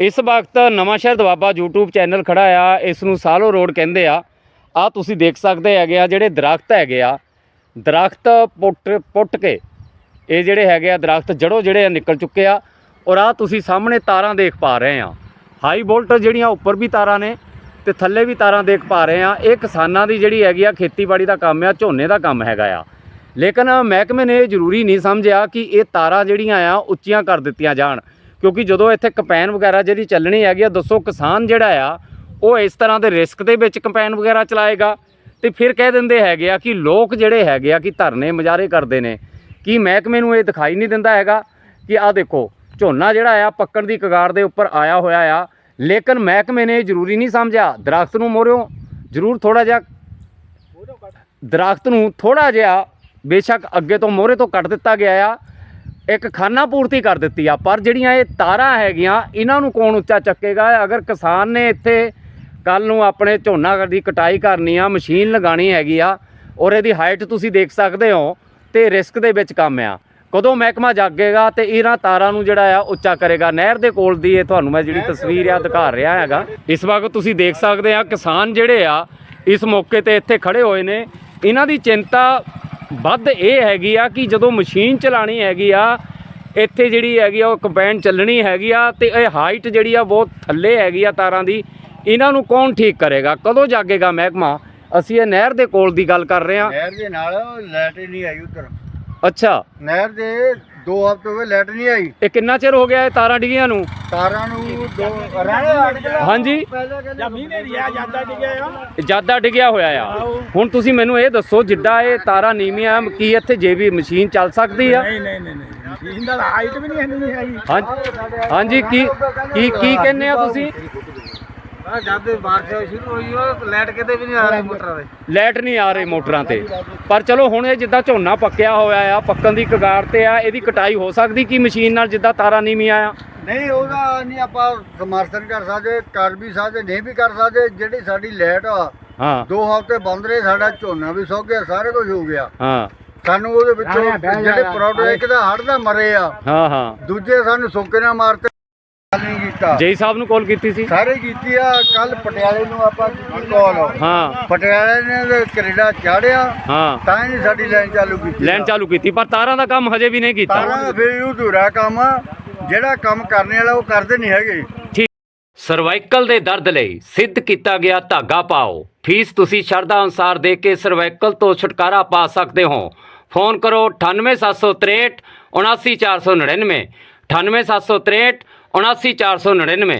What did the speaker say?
ਇਸ ਵਕਤ ਨਵਾਂ ਸ਼ਹਿਰ ਦਵਾਬਾ YouTube ਚੈਨਲ ਖੜਾ ਆ, ਇਸ ਨੂੰ ਸਾਲੋ ਰੋਡ ਕਹਿੰਦੇ ਆ। ਆ ਤੁਸੀਂ ਦੇਖ ਸਕਦੇ ਹੈਗੇ ਆ ਜਿਹੜੇ ਦਰਖਤ ਹੈਗੇ ਆ। ਦਰਖਤ ਪੁੱਟ ਪੁੱਟ ਕੇ ਇਹ ਜਿਹੜੇ ਹੈਗੇ ਆ ਦਰਖਤ ਜੜੋਂ ਜਿਹੜੇ ਆ ਨਿਕਲ ਚੁੱਕੇ ਆ ਔਰ ਆ ਤੁਸੀਂ ਸਾਹਮਣੇ ਤਾਰਾਂ ਦੇਖ ਪਾ ਰਹੇ ਆ। ਹਾਈ ਵੋਲਟੇਜ ਜਿਹੜੀਆਂ ਉੱਪਰ ਵੀ ਤਾਰਾਂ ਨੇ ਤੇ ਥੱਲੇ ਵੀ ਤਾਰਾਂ ਦੇਖ ਪਾ ਰਹੇ ਆ। ਇਹ ਕਿਸਾਨਾਂ ਦੀ ਜਿਹੜੀ ਹੈਗੀ ਆ ਖੇਤੀਬਾੜੀ ਦਾ ਕੰਮ ਆ, ਝੋਨੇ ਦਾ ਕੰਮ ਹੈਗਾ ਆ। ਲੇਕਿਨ ਮਹਿਕਮੇ ਨੇ ਇਹ ਜ਼ਰੂਰੀ ਨਹੀਂ ਸਮਝਿਆ ਕਿ ਇਹ ਤਾਰਾਂ ਜਿਹੜੀਆਂ ਆ, ਉੱਚੀਆਂ ਕਰ ਦਿੱਤੀਆਂ ਜਾਣ। ਕਿਉਂਕਿ ਜਦੋਂ ਇੱਥੇ ਕੰਪੈਨ ਵਗੈਰਾ ਜਿਹੜੀ ਚੱਲਣੀ ਹੈਗੀ ਆ, ਦੱਸੋ ਕਿਸਾਨ ਜਿਹੜਾ ਆ, ਉਹ ਇਸ ਤਰ੍ਹਾਂ ਦੇ ਰਿਸਕ ਦੇ ਵਿੱਚ ਕੰਪੈਨ ਵਗੈਰਾ ਚਲਾਏਗਾ? ਤੇ ਫਿਰ ਕਹਿ ਦਿੰਦੇ ਹੈਗੇ ਆ ਕਿ ਲੋਕ ਜਿਹੜੇ ਹੈਗੇ ਆ ਕਿ ਧਰਨੇ ਮੁਜ਼ਾਹਰੇ ਕਰਦੇ ਨੇ। ਕੀ ਮਹਿਕਮੇ ਨੂੰ ਇਹ ਦਿਖਾਈ ਨਹੀਂ ਦਿੰਦਾ ਹੈਗਾ ਕਿ ਆਹ ਦੇਖੋ, ਝੋਨਾ ਜਿਹੜਾ ਆ, ਪੱਕਣ ਦੀ ਕਗਾਰ ਦੇ ਉੱਪਰ ਆਇਆ ਹੋਇਆ ਆ। ਲੇਕਿਨ ਮਹਿਕਮੇ ਨੇ ਇਹ ਜ਼ਰੂਰੀ ਨਹੀਂ ਸਮਝਿਆ। ਦਰਖਤ ਨੂੰ ਮੋਰਿਓ, ਜ਼ਰੂਰ ਥੋੜਾ ਜਿਹਾ ਦਰਖਤ ਨੂੰ ਥੋੜਾ ਜਿਹਾ ਬੇਸ਼ੱਕ ਅੱਗੇ ਤੋਂ ਮੋਹਰੇ ਤੋਂ ਕੱਟ ਦਿੱਤਾ ਗਿਆ ਆ। ਇੱਕ ਖਾਨਾ ਪੂਰਤੀ ਕਰ ਦਿੱਤੀ ਆ ਪਰ ਜਿਹੜੀਆਂ ਇਹ ਤਾਰਾਂ ਹੈਗੀਆਂ ਇਹਨਾਂ ਨੂੰ ਕੌਣ ਉੱਚਾ ਚੱਕੇਗਾ? ਅਗਰ ਕਿਸਾਨ ਨੇ ਇੱਥੇ ਕੱਲ ਨੂੰ ਆਪਣੇ ਝੋਨਾ ਦੀ ਕਟਾਈ ਕਰਨੀ ਆ ਮਸ਼ੀਨ ਲਗਾਣੀ ਹੈਗੀ ਆ ਔਰ ਇਹਦੀ ਹਾਈਟ ਤੁਸੀਂ ਦੇਖ ਸਕਦੇ ਹੋ ਤੇ ਰਿਸਕ ਦੇ ਵਿੱਚ ਕੰਮ ਆ। ਕਦੋਂ ਮਹਿਕਮਾ ਜਾਗੇਗਾ ਤੇ ਇਹਨਾਂ ਤਾਰਾਂ ਨੂੰ ਜਿਹੜਾ ਆ ਉੱਚਾ ਕਰੇਗਾ? ਨਹਿਰ ਦੇ ਕੋਲ ਦੀ ਇਹ ਤੁਹਾਨੂੰ ਮੈਂ ਜਿਹੜੀ ਤਸਵੀਰ ਆ ਦਿਖਾ ਰਿਹਾ ਹੈਗਾ। ਇਸ ਵਕਤ ਤੁਸੀਂ ਦੇਖ ਸਕਦੇ ਆ ਕਿਸਾਨ ਜਿਹੜੇ ਆ ਇਸ ਮੌਕੇ ਤੇ ਇੱਥੇ ਖੜੇ ਹੋਏ ਨੇ। ਇਹਨਾਂ ਦੀ ਚਿੰਤਾ ਵੱਧ ਇਹ ਹੈਗੀ ਆ ਕਿ ਜਦੋਂ ਮਸ਼ੀਨ ਚਲਾਣੀ ਹੈਗੀ ਆ ਇੱਥੇ ਜਿਹੜੀ ਹੈਗੀ ਆ ਉਹ ਕੰਬਾਈਨ ਚੱਲਣੀ ਹੈਗੀ ਆ ਤੇ ਇਹ ਹਾਈਟ ਜਿਹੜੀ ਆ ਬਹੁਤ ਥੱਲੇ ਹੈਗੀ ਆ ਤਾਰਾਂ ਦੀ ਇਹਨਾਂ ਨੂੰ ਕੌਣ ਠੀਕ ਕਰੇਗਾ? ਕਦੋਂ ਜਾਗੇਗਾ ਮਹਿਕਮਾ? ਅਸੀਂ ਇਹ ਨਹਿਰ ਦੇ ਕੋਲ ਦੀ ਗੱਲ ਕਰ ਰਹੇ ਹਾਂ ਨਹਿਰ ਦੇ ਨਾਲ ਲਾਈਟ ਨਹੀਂ ਆਈ ਉਧਰ। ਅੱਛਾ। ਨਹਿਰ ਦੇ 2 ਹਫ਼ਤੇ ਹੋ ਗਏ ਲਾਈਟ ਨਹੀਂ ਆਈ। ਇਹ ਕਿੰਨਾ ਚਿਰ ਹੋ ਗਿਆ ਇਹ ਤਾਰਾਂ ਡਿੱਗੀਆਂ ਨੂੰ? ਤਾਰਾਂ ਨੂੰ ਦੋ ਰਹਿਣੇ ਹਾਂਜੀ। ਜ਼ਮੀਨ ਏਰੀਆ ਜ਼ਿਆਦਾ ਡਿੱਗਿਆ ਆ। ਜ਼ਿਆਦਾ ਡਿੱਗਿਆ ਹੋਇਆ ਆ। ਹੁਣ ਤੁਸੀਂ ਮੈਨੂੰ ਇਹ ਦੱਸੋ ਜਿੱਡਾ ਇਹ ਤਾਰਾਂ ਨੀਵੀਆਂ ਕੀ ਇੱਥੇ ਜੇਬੀ ਮਸ਼ੀਨ ਚੱਲ ਸਕਦੀ ਆ? ਨਹੀਂ ਨਹੀਂ ਨਹੀਂ ਨਹੀਂ ਮਸ਼ੀਨ ਦਾ ਹਾਈਟ ਵੀ ਨਹੀਂ ਨਹੀਂ ਆਈ ਹਾਂਜੀ ਹਾਂਜੀ ਕੀ ਕੀ ਕੀ ਕਹਿੰਦੇ ਆ ਤੁਸੀਂ? ਜਦ ਬਾਰਿਸ਼ ਸ਼ੁਰੂ ਹੋਈ ਉਹ ਲਾਈਟ ਕਿਤੇ ਵੀ ਨਹੀਂ ਆ ਰਹੀ ਮੋਟਰਾਂ ਦੇ ਲਾਈਟ ਨਹੀਂ ਆ ਰਹੀ ਮੋਟਰਾਂ ਤੇ। ਪਰ ਚਲੋ ਹੁਣ ਇਹ ਜਿੱਦਾਂ ਝੋਨਾ ਪੱਕਿਆ ਹੋਇਆ ਆ ਪੱਕਣ ਦੀ ਕਗਾਰ ਤੇ ਆ ਇਹਦੀ ਕਟਾਈ ਹੋ ਸਕਦੀ ਕੀ ਮਸ਼ੀਨ ਨਾਲ ਜਿੱਦਾਂ ਤਾਰਾਂ ਨੀਵੀਆਂ ਆ? ਨਹੀਂ ਉਹਦਾ ਨਹੀਂ ਆਪਾਂ ਸਮਰਥਨ ਕਰ ਸਕਦੇ ਕਰ ਵੀ ਸਕਦੇ ਨਹੀਂ ਵੀ ਕਰ ਸਕਦੇ ਜਿਹੜੀ ਸਾਡੀ ਲਾਈਟ ਆ ਹਾਂ। ਦੋ ਹਫ਼ਤੇ ਬੰਦ ਰਹੇ ਸਾਡਾ ਝੋਨਾ ਵੀ ਸੁੱਕ ਗਿਆ ਸਾਰੇ ਕੁਝ ਹੋ ਗਿਆ। ਹਾਂ। ਸਾਨੂੰ ਉਹਦੇ ਵਿੱਚੋਂ ਜਿਹੜੇ ਪ੍ਰੋਡਕਟ ਇੱਕ ਤਾਂ ਹੜ੍ਹ ਦਾ ਮਰੇ ਆ। ਹਾਂ ਹਾਂ। ਦੂਜੇ ਸਾਨੂੰ ਸੁੱਕੇ ਨਾ ਮਾਰਤੇ ਨਹੀਂ ਕੀਤਾ। ਜੇਈ ਸਾਹਿਬ ਨੂੰ ਕਾਲ ਕੀਤੀ ਸੀ? ਸਾਰੇ ਕੀਤੀ ਆ ਕੱਲ ਪਟਿਆਲੇ ਨੂੰ ਆਪਾਂ ਕੀਤੀ ਕਾਲ। ਹਾਂ। ਪਟਿਆਲੇ ਨੇ ਤੇ ਕੈਨੇਡਾ ਚਾੜਿਆ ਹਾਂ। ਤਾਂ ਹੀ ਸਾਡੀ ਲਾਈਨ ਚਾਲੂ ਕੀਤੀ ਲਾਈਨ ਚਾਲੂ ਕੀਤੀ ਪਰ ਤਾਰਾਂ ਦਾ ਕੰਮ ਹਜੇ ਵੀ ਨਹੀਂ ਕੀਤਾ। ਤਾਰਾਂ ਫਿਰ ਉਹ ਅਧੂਰਾ ਕੰਮ ਆ। ਜਿਹੜਾ ਕੰਮ ਕਰਨੇ ਵਾਲਾ ਉਹ ਕਰਦੇ ਨਹੀਂ ਹੈਗੇ। ਸਰਵਾਈਕਲ ਦੇ ਦਰਦ ਲਈ ਸਿੱਧ ਕੀਤਾ ਗਿਆ ਧਾਗਾ ਪਾਓ। ਫੀਸ ਤੁਸੀਂ ਸ਼ਰਧਾ ਅਨੁਸਾਰ ਦੇ ਕੇ ਸਰਵਾਈਕਲ ਤੋਂ ਛੁਟਕਾਰਾ ਪਾ ਸਕਦੇ ਹੋ। ਫੋਨ ਕਰੋ 98763 79499 98763 79499